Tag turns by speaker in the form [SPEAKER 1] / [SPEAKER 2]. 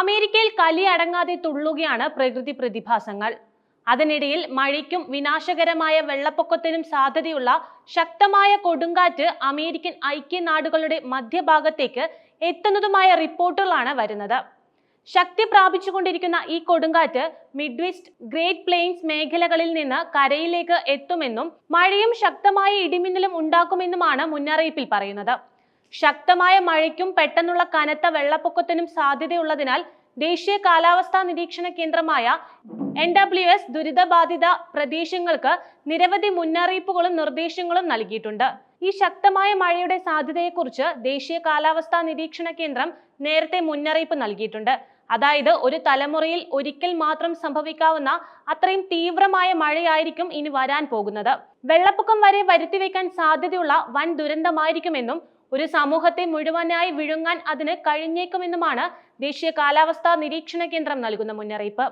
[SPEAKER 1] അമേരിക്കയിൽ കലി അടങ്ങാതെ തുള്ളുകയാണ് പ്രകൃതി പ്രതിഭാസങ്ങൾ. അതിനിടയിൽ മഴയ്ക്കും വിനാശകരമായ വെള്ളപ്പൊക്കത്തിനും സാധ്യതയുള്ള ശക്തമായ കൊടുങ്കാറ്റ് അമേരിക്കൻ ഐക്യനാടുകളുടെ മധ്യഭാഗത്തേക്ക് എത്തുന്നതുമായ റിപ്പോർട്ടുകളാണ് വരുന്നത്. ശക്തി പ്രാപിച്ചുകൊണ്ടിരിക്കുന്ന ഈ കൊടുങ്കാറ്റ് മിഡ്വെസ്റ്റ് ഗ്രേറ്റ് പ്ലെയിൻസ് മേഖലകളിൽ നിന്ന് കരയിലേക്ക് എത്തുമെന്നും മഴയും ശക്തമായ ഇടിമിന്നലും ഉണ്ടാക്കുമെന്നുമാണ് മുന്നറിയിപ്പിൽ പറയുന്നത്. ശക്തമായ മഴയ്ക്കും പെട്ടെന്നുള്ള കനത്ത വെള്ളപ്പൊക്കത്തിനും സാധ്യതയുള്ളതിനാൽ ദേശീയ കാലാവസ്ഥാ നിരീക്ഷണ കേന്ദ്രമായ എൻ ഡബ്ല്യു എസ് ദുരിതബാധിത പ്രദേശങ്ങൾക്ക് നിരവധി മുന്നറിയിപ്പുകളും നിർദ്ദേശങ്ങളും നൽകിയിട്ടുണ്ട്. ഈ ശക്തമായ മഴയുടെ സാധ്യതയെക്കുറിച്ച് ദേശീയ കാലാവസ്ഥാ നിരീക്ഷണ കേന്ദ്രം നേരത്തെ മുന്നറിയിപ്പ് നൽകിയിട്ടുണ്ട്. അതായത് ഒരു തലമുറയിൽ ഒരിക്കൽ മാത്രം സംഭവിക്കാവുന്ന അത്രയും തീവ്രമായ മഴയായിരിക്കും ഇനി വരാൻ പോകുന്നത്. വെള്ളപ്പൊക്കം വരെ വരുത്തിവെക്കാൻ സാധ്യതയുള്ള വൻ ദുരന്തമായിരിക്കുമെന്നും ഒരു സമൂഹത്തെ മുഴുവനായി വിഴുങ്ങാൻ അതിന് കഴിഞ്ഞേക്കുമെന്നുമാണ് ദേശീയ കാലാവസ്ഥാ നിരീക്ഷണ കേന്ദ്രം നൽകുന്ന മുന്നറിയിപ്പ്.